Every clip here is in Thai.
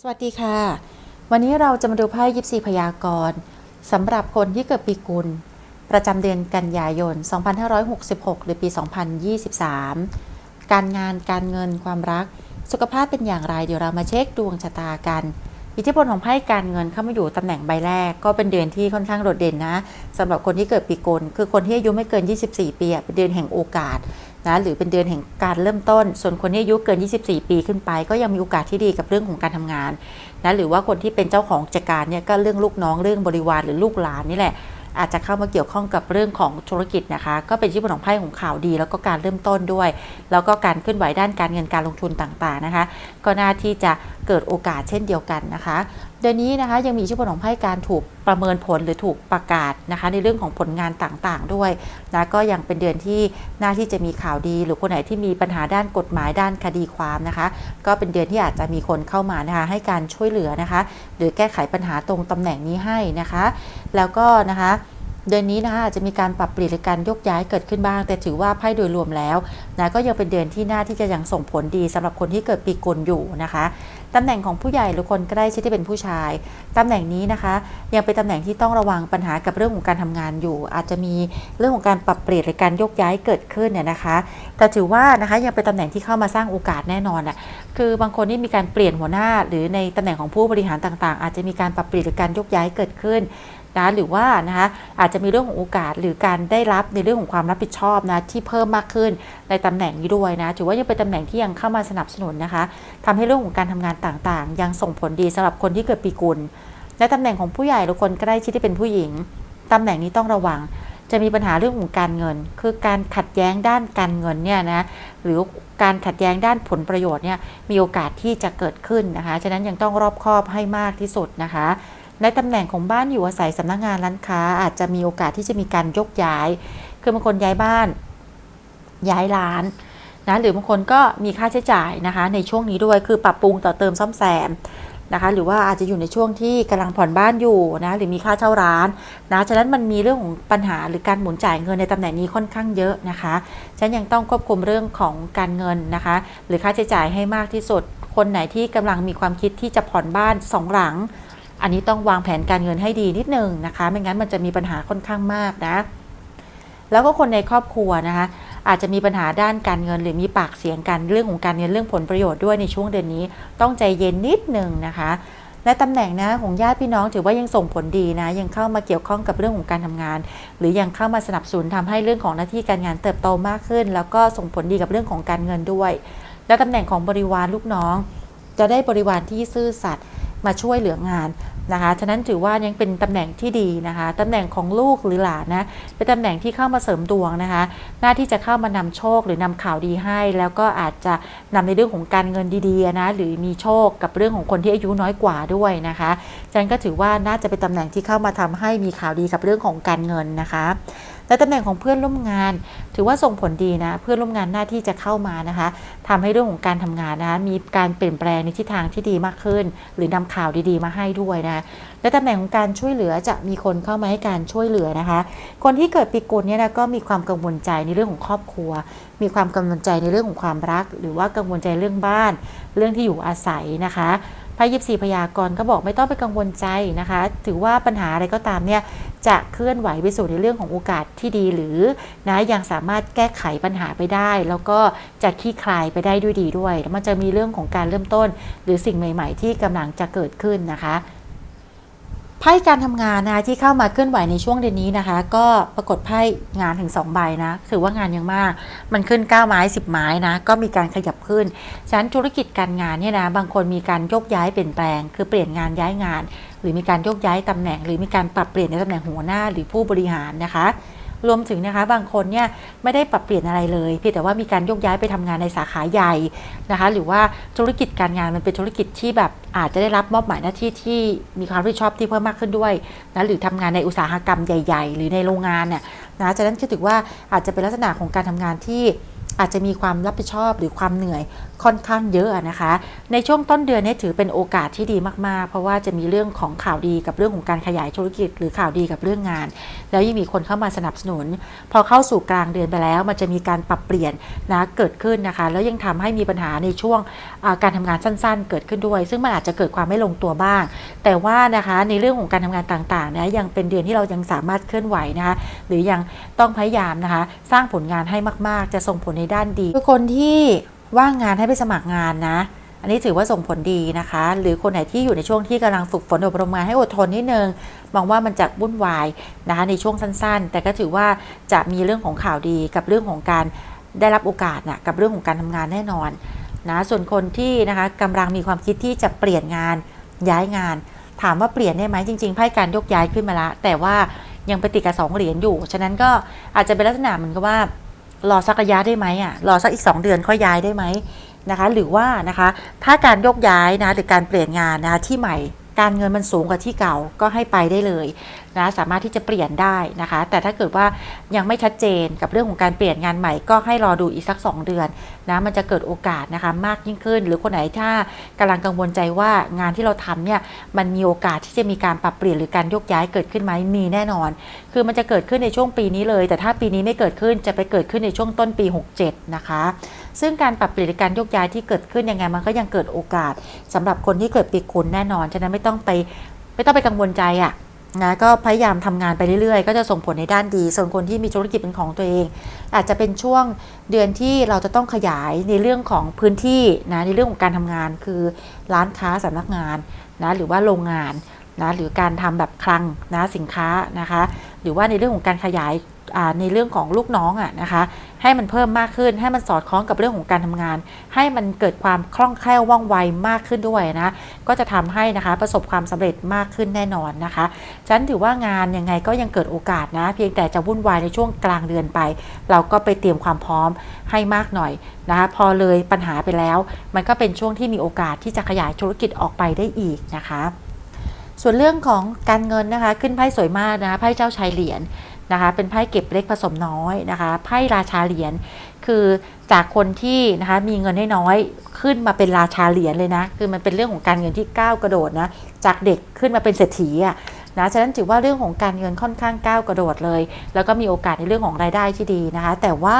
สวัสดีค่ะ วันนี้เราจะมาดูไพ่ยิปซีพยากรณ์สำหรับคนที่เกิดปีกุล ประจำเดือนกันยายน 2566 หรือปี 2023 การงานการเงินความรัก สุขภาพเป็นอย่างไร เดี๋ยวเรามาเช็คดวงชะตากันอิทธิพลของไพ่การเงินเข้ามาอยู่ตำแหน่งใบแรก ก็เป็นเดือนที่ค่อนข้างโดดเด่นนะสำหรับคนที่เกิดปีกุลคือคนที่อายุไม่เกิน 24 ปีเป็นเดือนแห่งโอกาส นะหรือเป็นเดือนแห่งการเริ่มต้น ส่วนคนที่อายุเกิน 24 ปีขึ้นไป ก็ยังมีโอกาสที่ดีกับเรื่องของการทำงานนะหรือว่าคนที่เป็นเจ้าของกิจการเนี่ยก็เรื่องลูกน้องเรื่องบริวารหรือลูกหลานนี่แหละอาจจะเข้ามาเกี่ยวข้องกับเรื่องของธุรกิจนะคะ ก็เป็นที่ผลของไพ่ของข่าวดี แล้วก็การเริ่มต้นด้วย แล้วก็การเคลื่อนไหวด้านการเงินการลงทุนต่างๆนะคะ ก็น่าที่จะ เกิดโอกาสเช่นเดียวกันนะคะเดือนนี้นะคะยังมีชื่อผลของไพ่การถูกประเมินผลหรือถูกประกาศนะคะในเรื่องของผลงานต่างๆด้วยนะก็ยังเป็นเดือนที่น่าที่จะมีข่าวดี หรือคนไหนที่มีปัญหาด้านกฎหมายด้านคดีความนะคะ ก็เป็นเดือนที่อาจจะมีคนเข้ามานะคะให้การช่วยเหลือนะคะ หรือแก้ไขปัญหาตรงตำแหน่งนี้ให้นะคะ แล้วก็นะคะเดือนนี้นะคะอาจจะมีการปรับเปลี่ยนหรือการยกย้ายเกิดขึ้นบ้าง แต่ถือว่าไพ่โดยรวมแล้วนะก็ยังเป็นเดือนที่น่าที่จะยังส่งผลดีสำหรับคนที่เกิดปีกุลอยู่นะคะ ตำแหน่งของผู้ใหญ่หรือคนใกล้ชิดที่เป็นผู้ชาย ตำแหน่งนี้นะคะ ยังเป็นตำแหน่งที่ต้องระวังปัญหากับเรื่องของการทำงานอยู่ อาจจะมีเรื่องของการปรับเปลี่ยนหรือการยกย้ายเกิดขึ้นเนี่ยนะคะ แต่ถือว่านะคะยังเป็นตำแหน่งที่เข้ามาสร้างโอกาสแน่นอนอะคือบางคนนี่มีการเปลี่ยนหัวหน้า หรือในตำแหน่งของผู้บริหารต่างๆ อาจจะมีการปรับเปลี่ยนหรือการยกย้ายเกิดขึ้น นะหรือว่านะคะอาจจะมีเรื่องของโอกาสหรือการได้รับในเรื่องของความรับผิดชอบนะที่เพิ่มมากขึ้นในตำแหน่งนี้ด้วยนะถือว่ายังเป็นตำแหน่งที่ยังเข้ามาสนับสนุนนะคะทำให้เรื่องของการทำงานต่างๆ ยังส่งผลดีสำหรับคนที่เกิดปีกุลในตำแหน่งของผู้ใหญ่หรือคนใกล้ชิดที่เป็นผู้หญิงตำแหน่งนี้ต้องระวัง จะมีปัญหาเรื่องของการเงิน คือการขัดแย้งด้านการเงินเนี่ยนะหรือการขัดแย้งด้านผลประโยชน์เนี่ยมีโอกาสที่จะเกิดขึ้นนะคะ ฉะนั้นยังต้องรอบคอบให้มากที่สุดนะคะ ในตำแหน่งของบ้านอยู่อาศัยสำนักงานร้านค้า อาจจะมีโอกาสที่จะมีการยกย้าย คือบางคนย้ายบ้าน ย้ายร้านนะหรือบางคนก็มีค่าใช้จ่ายนะคะ ในช่วงนี้ด้วยคือปรับปรุงต่อเติมซ่อมแซมนะคะ หรือว่าอาจจะอยู่ในช่วงที่กำลังผ่อนบ้านอยู่นะหรือมีค่าเช่าร้านนะฉะนั้นมันมีเรื่องของปัญหาหรือการหมุนจ่ายเงินในตำแหน่งนี้ค่อนข้างเยอะนะคะฉะนันยังต้องควบคุมเรื่องของการเงินนะคะ หรือค่าใช้จ่ายให้มากที่สุด คนไหนที่กำลังมีความคิดที่จะผ่อนบ้านสองหลัง อันนี้ต้องวางแผนการเงินให้ดีนิดนึงนะคะ ไม่งั้นมันจะมีปัญหาค่อนข้างมากนะ แล้วก็คนในครอบครัวนะคะ อาจจะมีปัญหาด้านการเงินหรือมีปากเสียงกันเรื่องของการเงินเรื่องผลประโยชน์ด้วยในช่วงเดือนนี้ ต้องใจเย็นนิดนึงนะคะ และตำแหน่งนะของญาติพี่น้องถือว่ายังส่งผลดีนะ ยังเข้ามาเกี่ยวข้องกับเรื่องของการทำงาน หรือยังเข้ามาสนับสนุนทำให้เรื่องของหน้าที่การงานเติบโตมากขึ้น แล้วก็ส่งผลดีกับเรื่องของการเงินด้วย และตำแหน่งของบริวารลูกน้อง จะได้บริวารที่ซื่อสัตย์ มาช่วยเหลืองานนะคะฉะนั้นถือว่ายังเป็นตำแหน่งที่ดีนะคะตำแหน่งของลูกหรือหลานนะเป็นตำแหน่งที่เข้ามาเสริมดวงนะคะ หน้าที่จะเข้ามานำโชคหรือนำข่าวดีให้ แล้วก็อาจจะนำในเรื่องของการเงินดีๆนะหรือมีโชคกับเรื่องของคนที่อายุน้อยกว่าด้วยนะคะฉะนั้นก็ถือว่าน่าจะเป็นตำแหน่งที่เข้ามาทำให้มีข่าวดีกับเรื่องของการเงินนะคะ และตำแหน่งของเพื่อนร่วมงาน ถือว่าส่งผลดีนะ เพื่อนร่วมงานหน้าที่จะเข้ามานะคะทำให้เรื่องของการทำงานนะคะมีการเปลี่ยนแปลงในทิศทางที่ดีมากขึ้น หรือนำข่าวดีๆ มาให้ด้วยนะและตำแหน่งของการช่วยเหลือจะมีคนเข้ามาให้การช่วยเหลือนะคะ คนที่เกิดปีกุลเนี่ยนะก็มีความกังวลใจในเรื่องของครอบครัว มีความกังวลใจในเรื่องของความรัก หรือว่ากังวลใจเรื่องบ้าน เรื่องที่อยู่อาศัยนะคะ พระยิบสีพยากรณ์ก็บอกไม่ต้องไปกังวลใจนะคะ ถือว่าปัญหาอะไรก็ตามเนี่ยจะเคลื่อนไหวไปสู่ในเรื่องของโอกาสที่ดีหรือนะยังสามารถแก้ไขปัญหาไปได้ แล้วก็จะคลี่คลายไปได้ด้วยดีด้วยแล้วมันจะมีเรื่องของการเริ่มต้น หรือสิ่งใหม่ ๆ ที่กำลังจะเกิดขึ้นนะคะ ไพ่การทำงานนะคะที่เข้ามาเคลื่อนไหวในช่วงเดือนนี้นะคะ ก็ปรากฏไพ่งานถึง 2 ใบนะถือว่างานยังมาก มันขึ้น 9 ไม้ 10 ไม้นะ ก็มีการขยับขึ้นฉะนั้นธุรกิจการงานเนี่ยนะบางคนมีการโยกย้ายเปลี่ยนแปลง คือเปลี่ยนงานย้ายงาน หรือมีการโยกย้ายตำแหน่ง หรือมีการปรับเปลี่ยนในตำแหน่งหัวหน้าหรือผู้บริหารนะคะ รวมถึงนะคะบางคนเนี่ยไม่ได้ปรับเปลี่ยนอะไรเลย เพียงแต่ว่ามีการโยกย้ายไปทำงานในสาขาใหญ่นะคะ หรือว่าธุรกิจการงานมันเป็นธุรกิจที่แบบอาจจะได้รับมอบหมายหน้าที่ที่มีความรับผิดชอบที่เพิ่มมากขึ้นด้วยนะหรือทำงานในอุตสาหกรรมใหญ่ ๆ หรือในโรงงานเนี่ยนะฉะนั้นคิดถือว่าอาจจะเป็นลักษณะของการทำงานที่ อาจจะมีความรับผิดชอบหรือความเหนื่อยค่อนข้างเยอะนะคะ ในช่วงต้นเดือนนี้ถือเป็นโอกาสที่ดีมากๆ เพราะว่าจะมีเรื่องของข่าวดีกับเรื่องของการขยายธุรกิจ หรือข่าวดีกับเรื่องงาน แล้วยังมีคนเข้ามาสนับสนุน พอเข้าสู่กลางเดือนไปแล้ว มันจะมีการปรับเปลี่ยนนะเกิดขึ้นนะคะ แล้วยังทำให้มีปัญหาในช่วงการทำงานสั้น ๆ เกิดขึ้นด้วย ซึ่งมันอาจจะเกิดความไม่ลงตัวบ้าง แต่ว่านะคะในเรื่องของการทำงานต่างๆนะยังเป็นเดือนที่เรายังสามารถเคลื่อนไหวนะคะหรือยังต้องพยายามนะคะสร้างผลงานให้มาก ๆ จะส่งผลในด้านดีคือคนที่ว่างงานให้ไปสมัครงานนะ อันนี้ถือว่าส่งผลดีนะคะ หรือคนไหนที่อยู่ในช่วงที่กำลังฝึกฝนอบรมงานให้อดทนนิดนึงมองว่ามันจะวุ่นวายนะคะในช่วงสั้น ๆ แต่ก็ถือว่าจะมีเรื่องของข่าวดีกับเรื่องของการได้รับโอกาสนะกับเรื่องของการทำงานแน่นอนนะส่วนคนที่นะคะกำลังมีความคิดที่จะเปลี่ยนงานย้ายงาน ถามว่าเปลี่ยนได้ไหมจริงๆไพ่การยกย้ายขึ้นมาละแต่ว่ายังไปติดกับสองเหรียญอยู่ ฉะนั้นก็อาจจะเป็นลักษณะเหมือนกับว่า รอสักระยะได้ไหมอะรอสักอีก 2 เดือนค่อยย้ายได้ไหมนะคะ หรือว่านะคะถ้าการยกย้ายนะหรือการเปลี่ยนงานนะคะที่ใหม่ การเงินมันสูงกว่าที่เก่าก็ให้ไปได้เลยนะสามารถที่จะเปลี่ยนได้นะคะ แต่ถ้าเกิดว่ายังไม่ชัดเจนกับเรื่องของการเปลี่ยนงานใหม่ ก็ให้รอดูอีกสัก 2 เดือนนะมันจะเกิดโอกาสนะคะมากยิ่งขึ้น หรือคนไหนถ้ากำลังกังวลใจว่างานที่เราทำเนี่ยมันมีโอกาสที่จะมีการปรับเปลี่ยนหรือการยกย้ายเกิดขึ้นไหมมีแน่นอน คือมันจะเกิดขึ้นในช่วงปีนี้เลย แต่ถ้าปีนี้ไม่เกิดขึ้นจะไปเกิดขึ้นในช่วงต้นปี 67 นะคะ ซึ่งการปรับเปลี่ยนการยกย้ายที่เกิดขึ้นยังไงมันก็ยังเกิดโอกาสสำหรับคนที่เกิดปีกุลแน่นอน ฉะนั้นไม่ต้องไปไม่ต้องไปกังวลใจอะนะก็พยายามทำงานไปเรื่อยๆ ก็จะส่งผลในด้านดี ส่วนคนที่มีธุรกิจเป็นของตัวเอง อาจจะเป็นช่วงเดือนที่เราจะต้องขยายในเรื่องของพื้นที่นะในเรื่องของการทำงานคือร้านค้าสำนักงานนะหรือว่าโรงงานนะหรือการทำแบบคลังนะสินค้านะคะ หรือว่าในเรื่องของการขยาย ในเรื่องของลูกน้องอะนะคะ ให้มันเพิ่มมากขึ้น ให้มันสอดคล้องกับเรื่องของการทำงาน ให้มันเกิดความคล่องแคล่วว่องไวมากขึ้นด้วยนะ ก็จะทำให้นะคะประสบความสำเร็จมากขึ้นแน่นอนนะคะฉันถือว่างานยังไงก็ยังเกิดโอกาสนะ เพียงแต่จะวุ่นวายในช่วงกลางเดือนไป เราก็ไปเตรียมความพร้อมให้มากหน่อยนะคะพอเลยปัญหาไปแล้ว มันก็เป็นช่วงที่มีโอกาสที่จะขยายธุรกิจออกไปได้อีกนะคะส่วนเรื่องของการเงินนะคะ ขึ้นไพ่สวยมากนะไพ่เจ้าชายเหรียญ นะคะเป็นไพ่เก็บเล็กผสมน้อยนะคะไพ่ราชาเหรียญคือจากคนที่นะคะมีเงินน้อยๆขึ้นมาเป็นราชาเหรียญเลยนะ คือมันเป็นเรื่องของการเงินที่ก้าวกระโดดนะจากเด็กขึ้นมาเป็นเศรษฐีอะ นะฉะนั้นถือว่าเรื่องของการเงินค่อนข้างก้าวกระโดดเลย แล้วก็มีโอกาสในเรื่องของรายได้ที่ดีนะคะ แต่ว่า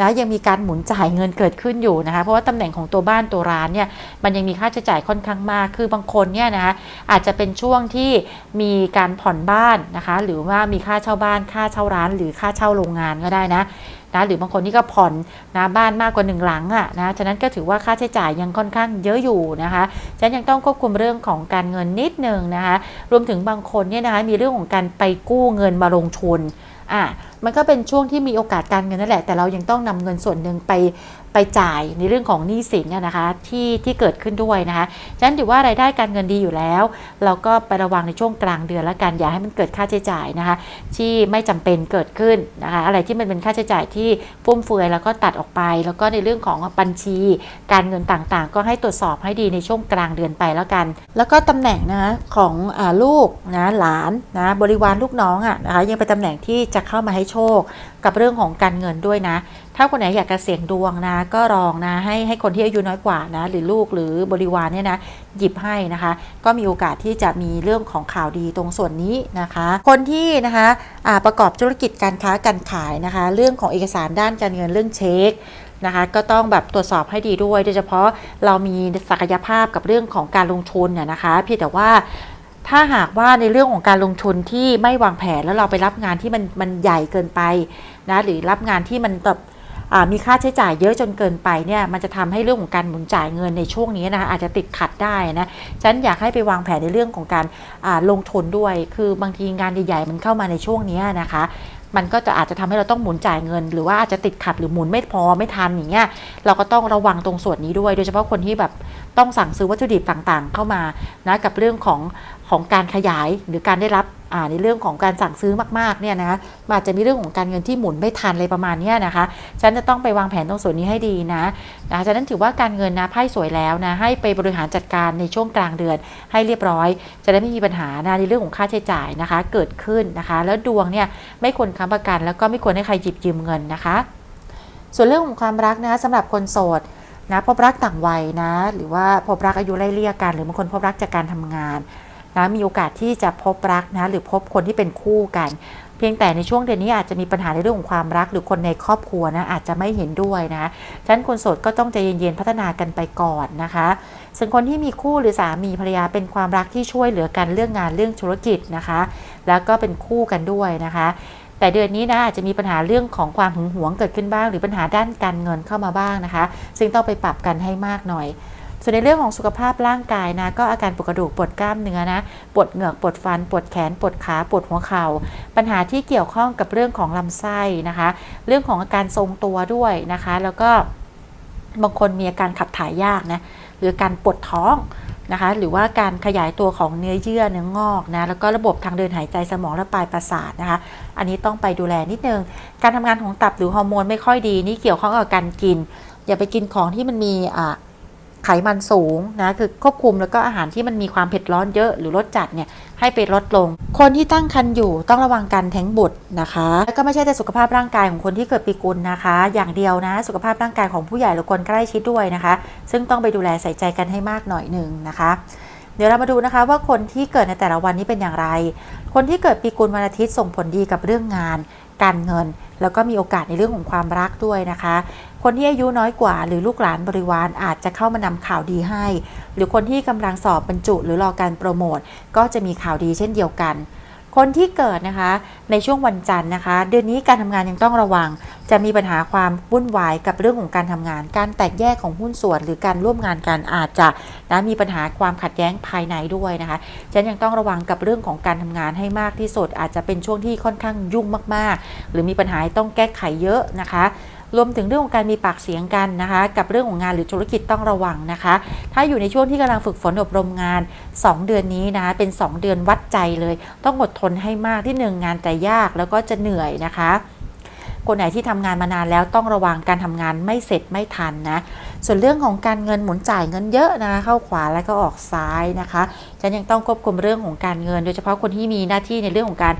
นะยังมีการหมุนจ่ายเงินเกิดขึ้นอยู่นะคะ เพราะว่าตำแหน่งของตัวบ้านตัวร้านเนี่ยมันยังมีค่าใช้จ่ายค่อนข้างมาก คือบางคนเนี่ยนะะอาจจะเป็นช่วงที่มีการผ่อนบ้านนะคะ หรือว่ามีค่าเช่าบ้าน ค่าเช่าร้าน หรือค่าเช่าโรงงานก็ได้นะ นะหรือบางคนนี่ก็ผ่อนนะบ้านมากกว่าหนึ่งหลังอะ่ะนะฉะนั้นก็ถือว่าค่าใช้จ่ายยังค่อนข้างเยอะอยู่นะคะฉะนั้นยังต้องควบคุมเรื่องของการเงินนิดนึงนะคะรวมถึงบางคนเนี่ยนะคะมีเรื่องของการไปกู้เงินมาลงทุนอะมันก็เป็นช่วงที่มีโอกาสการเงินนั่นแหละ แต่เรายังต้องนำเงินส่วนหนึ่งไป ไปจ่ายในเรื่องของหนี้สินเนี่ยนะคะที่ที่เกิดขึ้นด้วยนะคะฉะนั้นถือว่ารายได้การเงินดีอยู่แล้ว เราก็ไประวังในช่วงกลางเดือนแล้วกันอย่าให้มันเกิดค่าใช้จ่ายนะคะที่ไม่จำเป็นเกิดขึ้นนะคะอะไรที่มันเป็นค่าใช้จ่ายที่ฟุ่มเฟือยแล้วก็ตัดออกไป แล้วก็ในเรื่องของบัญชี การเงินต่างๆ ก็ให้ตรวจสอบให้ดีในช่วงกลางเดือนไปแล้วกัน แล้วก็ตำแหน่งนะของอลูกนะหลานนะบริวารลูกน้องอะนะคะยังเป็นตำแหน่งที่จะเข้ามาให้โชคกับเรื่องของการเงินด้วยนะ ถ้าคนไหนอยากจะเสี่ยงดวงนะ ก็ลองนะให้ให้คนที่อายุน้อยกว่านะ หรือลูกหรือบริวารเนี่ยนะหยิบให้นะคะ ก็มีโอกาสที่จะมีเรื่องของข่าวดีตรงส่วนนี้นะคะ คนที่นะคะอ่าประกอบธุรกิจการค้าการขายนะคะ เรื่องของเอกสารด้านการเงินเรื่องเช็คนะคะก็ต้องแบบตรวจสอบให้ดีด้วย โดยเฉพาะเรามีศักยภาพกับเรื่องของการลงทุนเนี่ยนะคะเพียงแต่ว่า ถ้าหากว่าในเรื่องของการลงทุนที่ไม่วางแผนแล้วเราไปรับงานที่มันมันใหญ่เกินไปนะหรือรับงานที่มันแบบมีค่าใช้จ่ายเยอะจนเกินไปเนี่ยมันจะทำให้เรื่องของการหมุนจ่ายเงินในช่วงนี้นะคะอาจจะติดขัดได้นะฉันอยากให้ไปวางแผนในเรื่องของการลงทุนด้วย คือบางทีงานใหญ่ๆมันเข้ามาในช่วงนี้นะคะมันก็จะอาจจะทำให้เราต้องหมุนจ่ายเงิน หรือว่าอาจจะติดขัดหรือหมุนไม่พอไม่ทันอย่างเงี้ยเราก็ต้องระวังตรงส่วนนี้ด้วย โดยเฉพาะคนที่แบบต้องสั่งซื้อวัตถุดิบต่างๆ เข้ามานะกับเรื่องของ ของการขยายหรือการได้รับในเรื่องของการสั่งซื้อมากๆเนี่ยนะคะอาจจะมีเรื่องของการเงินที่หมุนไม่ทันอะไรประมาณนี้นะคะฉันจะต้องไปวางแผนตรงส่วนนี้ให้ดีนะนะฉะนั้นถือว่าการเงินนะไพ่สวยแล้วนะให้ไปบริหารจัดการในช่วงกลางเดือนให้เรียบร้อย จะได้ไม่มีปัญหานะในเรื่องของค่าใช้จ่ายนะคะ เกิดขึ้นนะคะ แล้วดวงเนี่ยไม่ควรค้ำประกัน แล้วก็ไม่ควรให้ใครหยิบยืมเงินนะคะ ส่วนเรื่องของความรักนะสำหรับคนโสดนะพบรักต่างวัยนะ หรือว่าพบรักอายุไล่เลี่ยกัน หรือบางคนพบรักจากการทำงาน นะมีโอกาสที่จะพบรักนะหรือพบคนที่เป็นคู่กัน เพียงแต่ในช่วงเดือนนี้อาจจะมีปัญหาในเรื่องของความรัก หรือคนในครอบครัวนะอาจจะไม่เห็นด้วยนะฉะนั้นคนโสดก็ต้องใจเย็นๆพัฒนากันไปก่อนนะคะ ส่วนคนที่มีคู่หรือสามีภรรยาเป็นความรักที่ช่วยเหลือกันเรื่องงานเรื่องธุรกิจนะคะ แล้วก็เป็นคู่กันด้วยนะคะแต่เดือนนี้นะอาจจะมีปัญหาเรื่องของความหึงหวงเกิดขึ้นบ้าง หรือปัญหาด้านการเงินเข้ามาบ้างนะคะ ซึ่งต้องไปปรับกันให้มากหน่อย ส่วนในเรื่องของสุขภาพร่างกายนะ ก็อาการปวดกระดูกปวดกล้ามเนื้อนะปวดเหงือกปวดฟันปวดแขนปวดขาปวดหัวเข่าปัญหาที่เกี่ยวข้องกับเรื่องของลำไส้นะคะ เรื่องของอาการทรงตัวด้วยนะคะ แล้วก็บางคนมีอาการขับถ่ายยากนะหรือการปวดท้องนะคะหรือว่าการขยายตัวของเนื้อเยื่อเนื้องอกนะแล้วก็ระบบทางเดินหายใจสมองและปลายประสาทนะคะอันนี้ต้องไปดูแลนิดนึง การทำงานของตับหรือฮอร์โมนไม่ค่อยดี นี่เกี่ยวข้องกับการกิน อย่าไปกินของที่มันมีอ่า ไขมันสูงนะคือควบคุมแล้วก็อาหารที่มันมีความเผ็ดร้อนเยอะหรือรสจัดเนี่ยให้ไปลดลง คนที่ตั้งครรภ์อยู่ต้องระวังการแท้งบุตรนะคะ แล้วก็ไม่ใช่แต่สุขภาพร่างกายของคนที่เกิดปีกุลนะคะ อย่างเดียวนะ สุขภาพร่างกายของผู้ใหญ่หรือคนใกล้ชิดด้วยนะคะ ซึ่งต้องไปดูแลใส่ใจกันให้มากหน่อยหนึ่งนะคะเดี๋ยวเรามาดูนะคะว่าคนที่เกิดในแต่ละวันนี้เป็นอย่างไร คนที่เกิดปีกุลวันอาทิตย์ส่งผลดีกับเรื่องงาน การเงิน แล้วก็มีโอกาสในเรื่องของความรักด้วยนะคะ คนที่อายุน้อยกว่า หรือลูกหลานบริวารอาจจะเข้ามานำข่าวดีให้ หรือคนที่กำลังสอบบรรจุ หรือรอการโปรโมทก็จะมีข่าวดีเช่นเดียวกัน คนที่เกิดนะคะในช่วงวันจันทร์นะคะ เดือนนี้การทำงานยังต้องระวัง จะมีปัญหาความวุ่นวายกับเรื่องของการทำงาน การแตกแยกของหุ้นส่วน หรือการร่วมงานกันอาจจะนะมีปัญหาความขัดแย้งภายในด้วยนะคะฉันยังต้องระวังกับเรื่องของการทำงานให้มากที่สุดอาจจะเป็นช่วงที่ค่อนข้างยุ่งมาก ๆ หรือมีปัญหาต้องแก้ไขเยอะนะคะ รวมถึงเรื่องของการมีปากเสียงกันนะคะ กับเรื่องของงานหรือธุรกิจต้องระวังนะคะ ถ้าอยู่ในช่วงที่กำลังฝึกฝนอบรมงาน 2 เดือนนี้นะคะเป็น 2 เดือนวัดใจเลย ต้องอดทนให้มากที่หนึ่งงานจะยากแล้วก็จะเหนื่อยนะคะ คนไหนที่ทำงานมานานแล้วต้องระวังการทำงานไม่เสร็จไม่ทันนะ ส่วนเรื่องของการเงินหมุนจ่ายเงินเยอะนะคะเข้าขวาแล้วก็ออกซ้ายนะคะฉันยังต้องควบคุมเรื่องของการเงิน โดยเฉพาะคนที่มีหน้าที่ในเรื่องของการ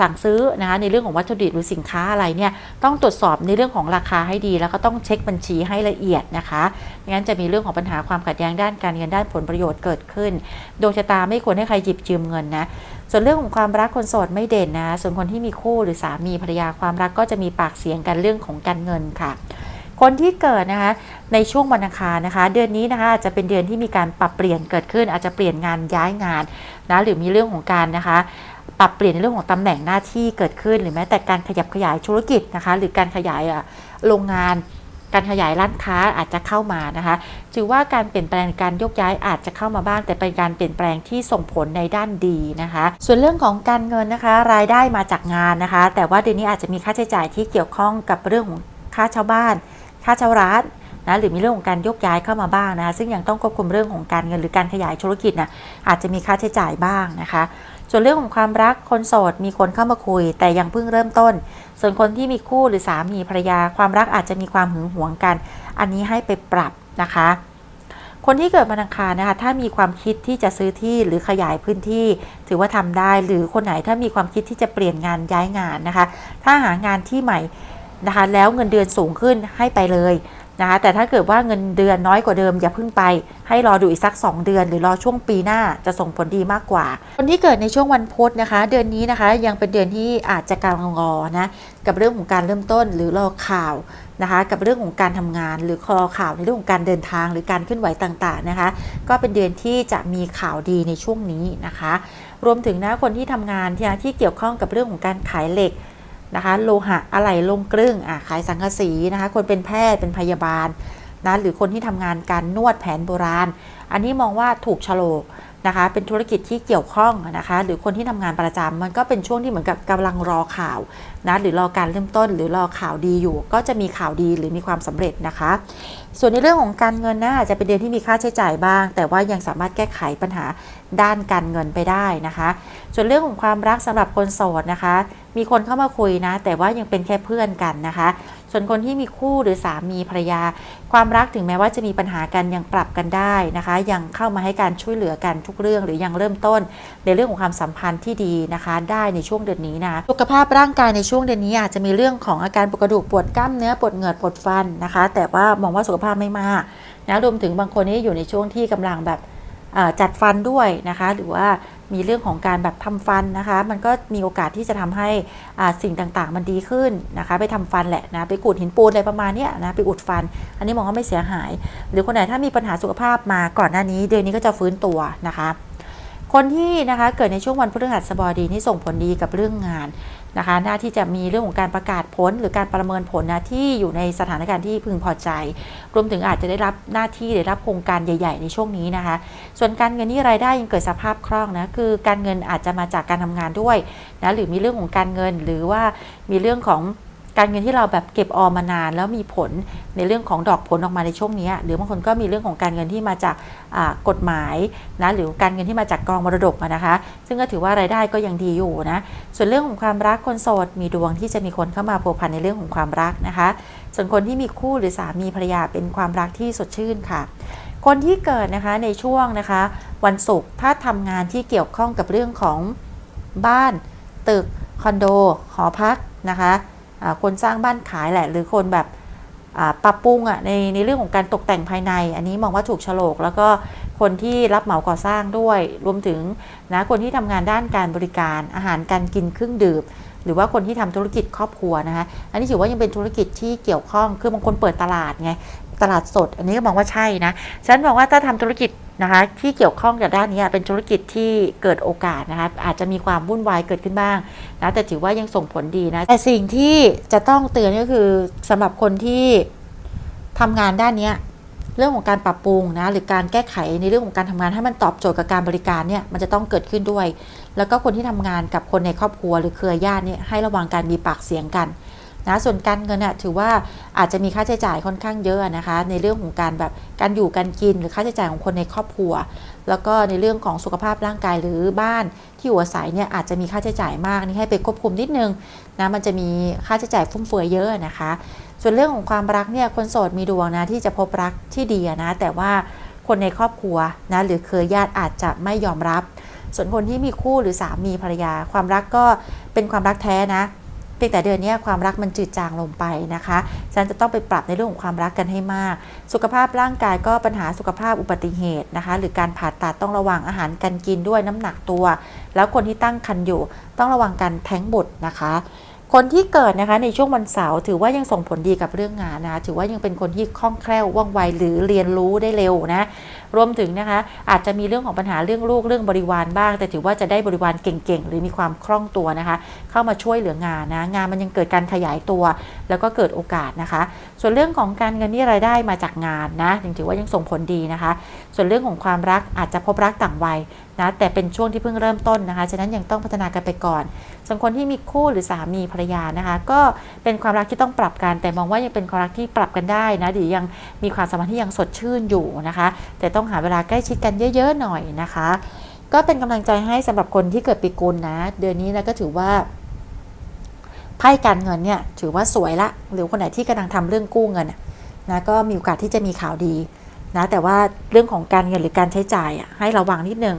สั่งซื้อนะคะในเรื่องของวัตถุดิบหรือสินค้าอะไรเนี่ยต้องตรวจสอบในเรื่องของราคาให้ดี แล้วก็ต้องเช็คบัญชีให้ละเอียดนะคะงั้นจะมีเรื่องของปัญหาความขัดแย้งด้านการเงินด้านผลประโยชน์เกิดขึ้นดวงชะตาไม่ควรให้ใครหยิบยืมเงินนะส่วนเรื่องของความรักคนโสดไม่เด่นนะ ส่วนคนที่มีคู่หรือสามีภรรยาความรักก็จะมีปากเสียงกันเรื่องของการเงินค่ะ คนที่เกิดนะคะในช่วงวันอังคารนะคะ เดือนนี้นะคะอาจจะเป็นเดือนที่มีการปรับเปลี่ยนเกิดขึ้น อาจจะเปลี่ยนงานย้ายงานนะหรือมีเรื่องของการนะคะปรับเปลี่ยนในเรื่องของตำแหน่งหน้าที่เกิดขึ้น หรือแม้แต่การขยับขยายธุรกิจนะคะ หรือการขยายโรงงาน การขยายร้านค้าอาจจะเข้ามานะคะถือว่าการเปลี่ยนแปลงการยกย้ายอาจจะเข้ามาบ้าง แต่เป็นการเปลี่ยนแปลงที่ส่งผลในด้านดีนะคะ ส่วนเรื่องของการเงินนะคะ รายได้มาจากงานนะคะ แต่ว่าเดือนนี้อาจจะมีค่าใช้จ่ายที่เกี่ยวข้องกับเรื่องของค่าเช่าบ้าน ค่าเช่าร้านนะหรือมีเรื่องของการยกย้ายเข้ามาบ้างนะคะซึ่งยังต้องควบคุมเรื่องของการเงินหรือการขยายธุรกิจนะอาจจะมีค่าใช้จ่ายบ้างนะคะ ส่วนเรื่องของความรักคนโสดมีคนเข้ามาคุย แต่ยังเพิ่งเริ่มต้น ส่วนคนที่มีคู่หรือสามีภรรยาความรักอาจจะมีความหึงหวงกัน อันนี้ให้ไปปรับนะคะ คนที่เกิดวันอังคารนะคะถ้ามีความคิดที่จะซื้อที่หรือขยายพื้นที่ ถือว่าทำได้หรือคนไหนถ้ามีความคิดที่จะเปลี่ยนงานย้ายงานนะคะ ถ้าหางานที่ใหม่ นะคะแล้วเงินเดือนสูงขึ้นให้ไปเลยนะคะแต่ถ้าเกิดว่าเงินเดือนน้อยกว่าเดิมอย่าเพิ่งไป ให้รอดูอีกสัก 2 เดือน หรือรอช่วงปีหน้าจะส่งผลดีมากกว่า คนที่เกิดในช่วงวันพุธนะคะ เดือนนี้นะคะยังเป็นเดือนที่อาจจะกำลังรอนะกับเรื่องของการเริ่มต้นหรือรอข่าวนะคะกับเรื่องของการทำงานหรือคอข่าวในเรื่องของการเดินทางหรือการเคลื่อนไหวต่างๆนะคะ ก็เป็นเดือนที่จะมีข่าวดีในช่วงนี้นะคะ รวมถึงนะคนที่ทำงานที่ที่เกี่ยวข้องกับเรื่องของการขายเหล็ก นะคะ โลหะอะไหล่ลงกลึงอะขายสังกะสีนะคะ คนเป็นแพทย์เป็นพยาบาลนะหรือคนที่ทำงานการนวดแผนโบราณ อันนี้มองว่าถูกฉลกนะคะ เป็นธุรกิจที่เกี่ยวข้องนะคะ หรือคนที่ทำงานประจำมันก็เป็นช่วงที่เหมือนกับกำลังรอข่าวนะหรือรอการเริ่มต้น หรือรอข่าวดีอยู่ ก็จะมีข่าวดีหรือมีความสำเร็จนะคะ ส่วนในเรื่องของการเงินนะอาจจะเป็นเดือนที่มีค่าใช้จ่ายบ้าง แต่ว่ายังสามารถแก้ไขปัญหาด้านการเงินไปได้นะคะ ส่วนเรื่องของความรักสำหรับคนโสดนะคะ มีคนเข้ามาคุยนะ แต่ว่ายังเป็นแค่เพื่อนกันนะคะ ส่วนคนที่มีคู่หรือสามีภรรยา ความรักถึงแม้ว่าจะมีปัญหากันยังปรับกันได้นะคะ ยังเข้ามาให้การช่วยเหลือกันทุกเรื่อง หรือยังเริ่มต้น ในเรื่องของความสัมพันธ์ที่ดีนะคะ ได้ในช่วงเดือนนี้นะสุขภาพร่างกายในช่วงเดือนนี้อาจจะมีเรื่องของอาการปวดกระดูกปวดกล้ามเนื้อปวดเหงือกปวดฟันนะคะ แต่ว่ามองว่าสุขภาพไม่มากนะรวมถึงบางคนนี่อยู่ในช่วงที่กำลังแบบจัดฟันด้วยนะคะ หรือว่า มีเรื่องของการแบบทำฟันนะคะ มันก็มีโอกาสที่จะทำให้สิ่งต่างๆ มันดีขึ้นนะคะ ไปทำฟันแหละนะ ไปขูดหินปูนอะไรประมาณนี้นะ ไปอุดฟัน อันนี้มองว่าไม่เสียหาย หรือคนไหนถ้ามีปัญหาสุขภาพมาก่อนหน้านี้ เดือนนี้ก็จะฟื้นตัวนะคะ คนที่นะคะเกิดในช่วงวันพฤหัสบดีนี่ส่งผลดีกับเรื่องงาน นะคะหน้าที่จะมีเรื่องของการประกาศผลหรือการประเมินผลนะที่อยู่ในสถานการณ์ที่พึงพอใจ รวมถึงอาจจะได้รับหน้าที่ได้รับโครงการใหญ่ ๆ ในช่วงนี้นะคะ ส่วนการเงินนี่รายได้ยังเกิดสภาพคล่องนะคือการเงินอาจจะมาจากการทำงานด้วยนะหรือมีเรื่องของการเงินหรือว่ามีเรื่องของ การเงินที่เราแบบเก็บออมมานาน แล้วมีผลในเรื่องของดอกผลออกมาในช่วงนี้ หรือบางคนก็มีเรื่องของการเงินที่มาจากกฎหมายนะหรือการเงินที่มาจากกองมรดกนะคะ ซึ่งก็ถือว่ารายได้ก็ยังดีอยู่นะส่วนเรื่องของความรักคนโสดมีดวงที่จะมีคนเข้ามาพัวพันในเรื่องของความรักนะคะ ส่วนคนที่มีคู่หรือสามีภรรยาเป็นความรักที่สดชื่นค่ะคนที่เกิดนะคะในช่วงนะคะ วันศุกร์ถ้าทำงานที่เกี่ยวข้องกับเรื่องของบ้าน ตึก คอนโด หอพักนะคะ คนสร้างบ้านขายแหละ หรือคนแบบปรับปรุงอะในในเรื่องของการตกแต่งภายใน อันนี้มองว่าถูกฉลก แล้วก็คนที่รับเหมาก่อสร้างด้วย รวมถึงนะคนที่ทำงานด้านการบริการอาหารการกินเครื่องดื่มหรือว่าคนที่ทำธุรกิจครอบครัวนะคะ อันนี้ถือว่ายังเป็นธุรกิจที่เกี่ยวข้อง คือบางคนเปิดตลาดไง ตลาดสด อันนี้ก็มองว่าใช่นะ ฉันมองว่าถ้าทำธุรกิจนะคะที่เกี่ยวข้องกับด้านนี้เป็นธุรกิจที่เกิดโอกาสนะคะอาจจะมีความวุ่นวายเกิดขึ้นบ้างนะแต่ถือว่ายังส่งผลดีนะแต่สิ่งที่จะต้องเตือนก็คือสำหรับคนที่ทำงานด้านนี้เรื่องของการปรับปรุงนะหรือการแก้ไขในเรื่องของการทำงานให้มันตอบโจทย์กับการบริการเนี่ยมันจะต้องเกิดขึ้นด้วย แล้วก็คนที่ทำงานกับคนในครอบครัวหรือเครือญาติเนี่ยให้ระวังการมีปากเสียงกัน นะส่วนการเงินน่ะถือว่าอาจจะมีค่าใช้จ่ายค่อนข้างเยอะนะคะ ในเรื่องของการแบบการอยู่การกินหรือค่าใช้จ่ายของคนในครอบครัว แล้วก็ในเรื่องของสุขภาพร่างกายหรือบ้านที่อยู่อาศัยเนี่ยอาจจะมีค่าใช้จ่ายมากนี่ให้ไปควบคุมนิดนึงนะมันจะมีค่าใช้จ่ายฟุ่มเฟือยเยอะนะคะ ส่วนเรื่องของความรักเนี่ยคนโสดมีดวงนะที่จะพบรักที่ดีนะแต่ว่าคนในครอบครัวนะหรือเครือญาติอาจจะไม่ยอมรับ ส่วนคนที่มีคู่หรือสามีภรรยา ความรักก็เป็นความรักแท้นะ เพียงแต่เดือนนี้ความรักมันจืดจางลงไปนะคะ ฉันจะต้องไปปรับในเรื่องของความรักกันให้มาก สุขภาพร่างกายก็ปัญหาสุขภาพอุบัติเหตุนะคะ หรือการผ่าตัดต้องระวังอาหารการกินด้วยน้ำหนักตัว แล้วคนที่ตั้งครรภ์อยู่ ต้องระวังการแท้งบุตรนะคะคนที่เกิดนะคะในช่วงวันเสาร์ถือว่ายังส่งผลดีกับเรื่องงานนะคะถือว่ายังเป็นคนที่คล่องแคล่วว่องไวหรือเรียนรู้ได้เร็วนะ รวมถึงนะคะ อาจจะมีเรื่องของปัญหาเรื่องลูกเรื่องบริวารบ้าง แต่ถือว่าจะได้บริวารเก่งๆ หรือมีความคล่องตัวนะคะ เข้ามาช่วยเหลืองานนะงานมันยังเกิดการขยายตัว แล้วก็เกิดโอกาสนะคะ ส่วนเรื่องของการเงินนี่รายได้มาจากงานนะยังถือว่ายังส่งผลดีนะคะ ส่วนเรื่องของความรักอาจจะพบรักต่างวัยนะแต่เป็นช่วงที่เพิ่งเริ่มต้นนะคะ ฉะนั้นยังต้องพัฒนากันไปก่อนส่วนคนที่มีคู่หรือสามีภรรยานะคะ ก็เป็นความรักที่ต้องปรับกัน แต่มองว่ายังเป็นความรักที่ปรับกันได้นะหรือยังมีความสัมพันธ์ที่ยังสดชื่นอยู่นะคะ แต่ต้องหาเวลาใกล้ชิดกันเยอะ ๆ หน่อยนะคะ ก็เป็นกำลังใจให้สำหรับคนที่เกิดปีกุลนะ เดือนนี้นะก็ถือว่าไพ่การเงินเนี่ยถือว่าสวยละ หรือคนไหนที่กำลังทำเรื่องกู้เงินนะก็มีโอกาสที่จะมีข่าวดี นะแต่ว่าเรื่องของการเงินหรือการใช้จ่ายอะให้ระวังนิดนึง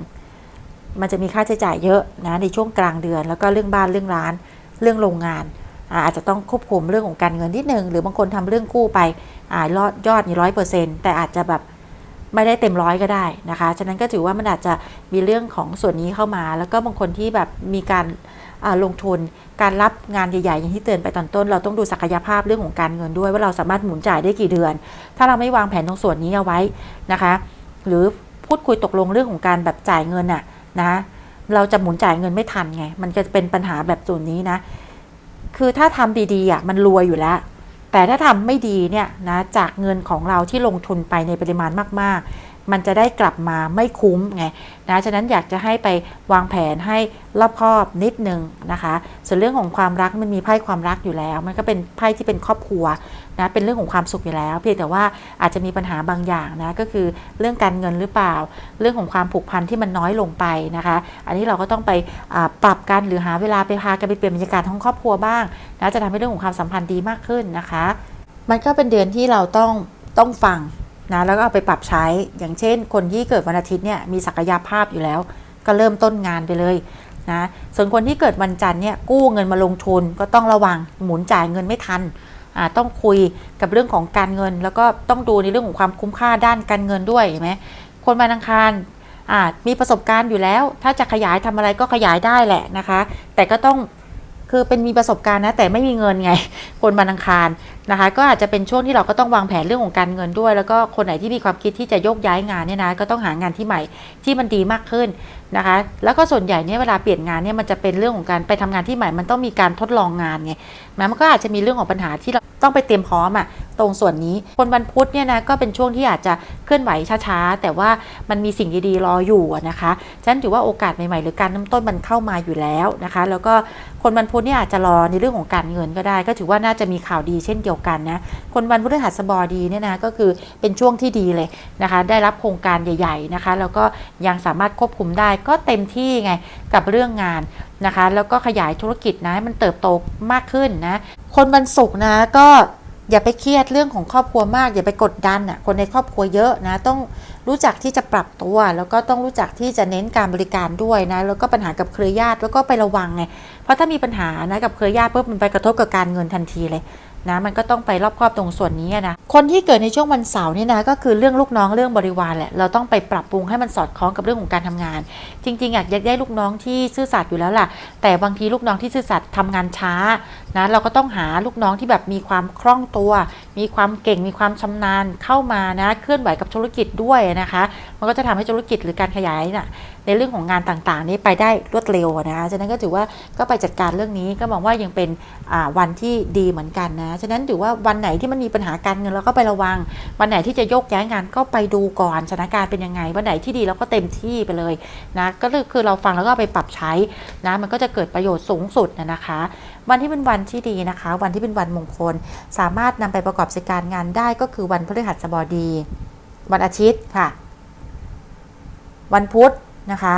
มันจะมีค่าใช้จ่ายเยอะนะในช่วงกลางเดือน แล้วก็เรื่องบ้านเรื่องร้าน เรื่องโรงงาน อาจจะต้องควบคุมเรื่องของการเงินนิดนึงหรือบางคนทำเรื่องกู้ไปอ่ายอดยอดนี่ร้อยเปอร์เซ็นต์แต่อาจจะแบบไม่ได้เต็มร้อยก็ได้นะคะ ฉะนั้นก็ถือว่ามันอาจจะมีเรื่องของส่วนนี้เข้ามา แล้วก็บางคนที่แบบมีการ ลงทุน การรับงานใหญ่ๆ อย่างที่เตือนไปตอนต้น เราต้องดูศักยภาพเรื่องของการเงินด้วยว่าเราสามารถหมุนจ่ายได้กี่เดือน ถ้าเราไม่วางแผนตรงส่วนนี้เอาไว้นะคะ หรือพูดคุยตกลงเรื่องของการแบบจ่ายเงินน่ะนะเราจะหมุนจ่ายเงินไม่ทันไง มันจะเป็นปัญหาแบบส่วนนี้นะ คือถ้าทำดีๆอะมันรวยอยู่แล้ว แต่ถ้าทำไม่ดีเนี่ยนะจากเงินของเราที่ลงทุนไปในปริมาณมากๆ มันจะได้กลับมาไม่คุ้มไงนะฉะนั้นอยากจะให้ไปวางแผนให้รอบคอบนิดนึงนะคะ ส่วนเรื่องของความรักมันมีไพ่ความรักอยู่แล้ว มันก็เป็นไพ่ที่เป็นครอบครัวนะเป็นเรื่องของความสุขอยู่แล้ว เพียงแต่ว่าอาจจะมีปัญหาบางอย่างนะก็คือเรื่องการเงินหรือเปล่า เรื่องของความผูกพันที่มันน้อยลงไปนะคะ อันนี้เราก็ต้องไปปรับกันหรือหาเวลาไปพากันไปเปลี่ยนบรรยากาศของครอบครัวบ้างนะจะทำให้เรื่องของความสัมพันธ์ดีมากขึ้นนะคะ มันก็เป็นเดือนที่เราต้องต้องฟัง นะแล้วก็เอาไปปรับใช้อย่างเช่น คนที่เกิดวันอาทิตย์เนี่ยมีศักยภาพอยู่แล้ว ก็เริ่มต้นงานไปเลยนะส่วนคนที่เกิดวันจันทร์เนี่ยกู้เงินมาลงทุนก็ต้องระวังหมุนจ่ายเงินไม่ทันต้องคุยกับเรื่องของการเงิน แล้วก็ต้องดูในเรื่องของความคุ้มค่าด้านการเงินด้วยเห็นไหมคนวันอังคารมีประสบการณ์อยู่แล้ว ถ้าจะขยายทำอะไรก็ขยายได้แหละนะคะ แต่ก็ต้อง คือเป็นมีประสบการณ์นะแต่ไม่มีเงินไง คนบันอังคารนะคะ ก็อาจจะเป็นช่วงที่เราก็ต้องวางแผนเรื่องของการเงินด้วย แล้วก็คนไหนที่มีความคิดที่จะโยกย้ายงานเนี่ยนะก็ต้องหางานที่ใหม่ที่มันดีมากขึ้นนะคะ แล้วก็ส่วนใหญ่เนี่ยเวลาเปลี่ยนงานเนี่ยมันจะเป็นเรื่องของการไปทำงานที่ใหม่ มันต้องมีการทดลองงานไงแม้มันก็อาจจะมีเรื่องของปัญหาที่เราต้องไปเตรียมพร้อมอะ ตรงส่วนนี้คนวันพุธเนี่ยนะก็เป็นช่วงที่อาจจะเคลื่อนไหวช้าๆ แต่ว่ามันมีสิ่งดีๆรออยู่นะคะฉะนันถือว่าโอกาสใหม่ๆ หรือการเริ่มต้นมันเข้ามาอยู่แล้วนะคะ แล้วก็คนวันพุธเนี่ยอาจจะรอในเรื่องของการเงินก็ได้ ก็ถือว่าน่าจะมีข่าวดีเช่นเดียวกันนะคนวันพฤหัสบดีเนี่ยนะก็คือเป็นช่วงที่ดีเลยนะคะ ได้รับโครงการใหญ่ ๆนะคะ แล้วก็ยังสามารถควบคุมได้ก็เต็มที่ไงกับเรื่องงานนะคะ แล้วก็ขยายธุรกิจนะให้มันเติบโตมากขึ้นนะคนวันศุกร์นะก็ อย่าไปเครียดเรื่องของครอบครัวมาก อย่าไปกดดันอะคนในครอบครัวเยอะนะ ต้องรู้จักที่จะปรับตัว แล้วก็ต้องรู้จักที่จะเน้นการบริการด้วยนะ แล้วก็ปัญหากับเครือญาติแล้วก็ไประวังไงเพราะถ้ามีปัญหานะกับเครือญาติปุ๊บมันไปกระทบกับการเงินทันทีเลย นะมันก็ต้องไปรอบครอบตรงส่วนนี้นะคนที่เกิดในช่วงวันเสาร์นี่นะก็คือเรื่องลูกน้องเรื่องบริวารแหละเราต้องไปปรับปรุงให้มันสอดคล้องกับเรื่องของการทำงาน จริงๆอยากได้ลูกน้องที่ซื่อสัตย์อยู่แล้วล่ะ แต่บางทีลูกน้องที่ซื่อสัตย์ทำงานช้านะเราก็ต้องหาลูกน้องที่แบบมีความคล่องตัว มีความเก่งมีความชำนาญเข้ามานะเคลื่อนไหวกับธุรกิจด้วยนะคะ มันก็จะทำให้ธุรกิจหรือการขยายน่ะในเรื่องของงานต่างๆ นี้ไปได้รวดเร็วนะคะฉะนั้นก็ถือว่าก็ไปจัดการเรื่องนี้ก็มองว่ายังเป็นวันที่ดีเหมือนกันนะฉะนั้นถือว่าวันไหนที่มันมีปัญหาการเงินเราก็ไประวัง วันไหนที่จะโยกย้ายงานก็ไปดูก่อนสถานการณ์เป็นยังไง วันไหนที่ดีเราก็เต็มที่ไปเลยนะก็คือเราฟังแล้วก็ไปปรับใช้นะมันก็จะเกิดประโยชน์สูงสุดนะคะ วันที่เป็นวันที่ดีนะคะ วันที่เป็นวันมงคล สามารถนำไปประกอบการงานได้ก็คือวันพฤหัสบดี วันอาทิตย์ค่ะ วันพุธนะคะ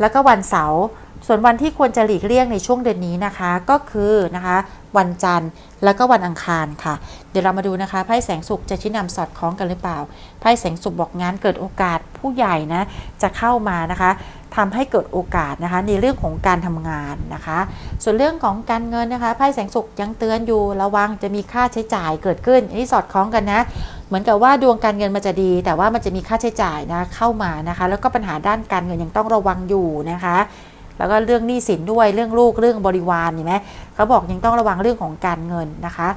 แล้วก็วันเสาร์ส่วนวันที่ควรจะหลีกเลี่ยงในช่วงเดือนนี้นะคะก็คือนะคะ วันจันทร์ แล้วก็วันอังคารค่ะ เดี๋ยวเรามาดูนะคะไพ่แสงสุขจะชี้นำสอดคล้องกันหรือเปล่าไพ่แสงสุขบอกงานเกิดโอกาสผู้ใหญ่นะจะเข้ามานะคะทำให้เกิดโอกาสนะคะในเรื่องของการทำงานนะคะ ส่วนเรื่องของการเงินนะคะไพ่แสงสุขยังเตือนอยู่ระวังจะมีค่าใช้จ่ายเกิดขึ้น อันนี้สอดคล้องกันนะเหมือนกับว่าดวงการเงินมันจะดี แต่ว่ามันจะมีค่าใช้จ่ายนะเข้ามานะคะ แล้วก็ปัญหาด้านการเงินยังต้องระวังอยู่นะคะ แล้วก็เรื่องหนี้สินด้วยเรื่องลูกเรื่องบริวารเห็นไหมเขาบอกยังต้องระวังเรื่องของการเงินนะคะ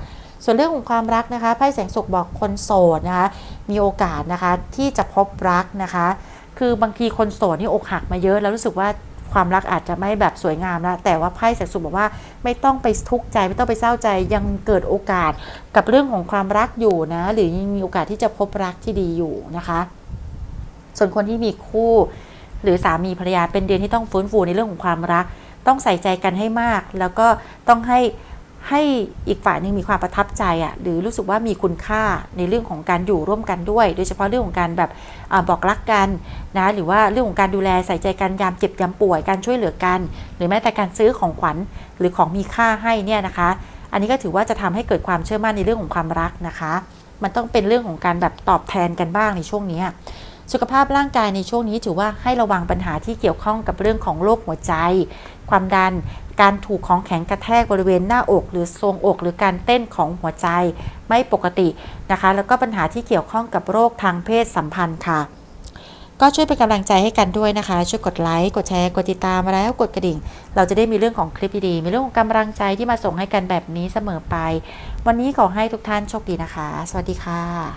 ส่วนเรื่องของความรักนะคะไพ่แสงสุขบอกคนโสดนะคะมีโอกาสนะคะที่จะพบรักนะคะ คือบางทีคนโสดนี่อกหักมาเยอะแล้วรู้สึกว่าความรักอาจจะไม่แบบสวยงามแล้วแต่ว่าไพ่แสงสุขบอกว่าไม่ต้องไปทุกข์ใจไม่ต้องไปเศร้าใจยังเกิดโอกาสกับเรื่องของความรักอยู่นะ หรือยังมีโอกาสที่จะพบรักที่ดีอยู่นะคะ ส่วนคนที่มีคู่ หรือสามีภรรยาเป็นเดือนที่ต้องฟื้นฟูในเรื่องของความรัก ต้องใส่ใจกันให้มาก แล้วก็ต้องให้ให้อีกฝ่ายหนึงมีความประทับใจอะ่ะหรือรู้สึกว่ามีคุณค่าในเรื่องของการอยู่ร่วมกันด้วย โดยเฉพาะเรื่องของการแบบอบอกรักกันนะหรือว่าเรื่องของการดูแลใส่ใจกันยามเจ็บยามป่วยการช่วยเหลือกัน หรือแม้แต่การซื้อของขวัญหรือของมีค่าให้เนี่ยนะคะ อันนี้ก็ถือว่าจะทำให้เกิดความเชื่อมั่นในเรื่องของความรักนะคะ มันต้องเป็นเรื่องของการแบบตอบแทนกันบ้างในช่วงนี้ สุขภาพร่างกายในช่วงนี้ถือว่าให้ระวังปัญหาที่เกี่ยวข้องกับเรื่องของโรคหัวใจ ความดัน การถูกของแข็งกระแทกบริเวณหน้าอก หรือทรงอก หรือการเต้นของหัวใจไม่ปกตินะคะ แล้วก็ปัญหาที่เกี่ยวข้องกับโรคทางเพศสัมพันธ์ค่ะ ก็ช่วยเป็นกำลังใจให้กันด้วยนะคะ ช่วยกดไลค์ กดแชร์ กดติดตามแล้วกดกระดิ่ง เราจะได้มีเรื่องของคลิปดีๆ มีเรื่องของกำลังใจที่มาส่งให้กันแบบนี้เสมอไป วันนี้ขอให้ทุกท่านโชคดีนะคะ สวัสดีค่ะ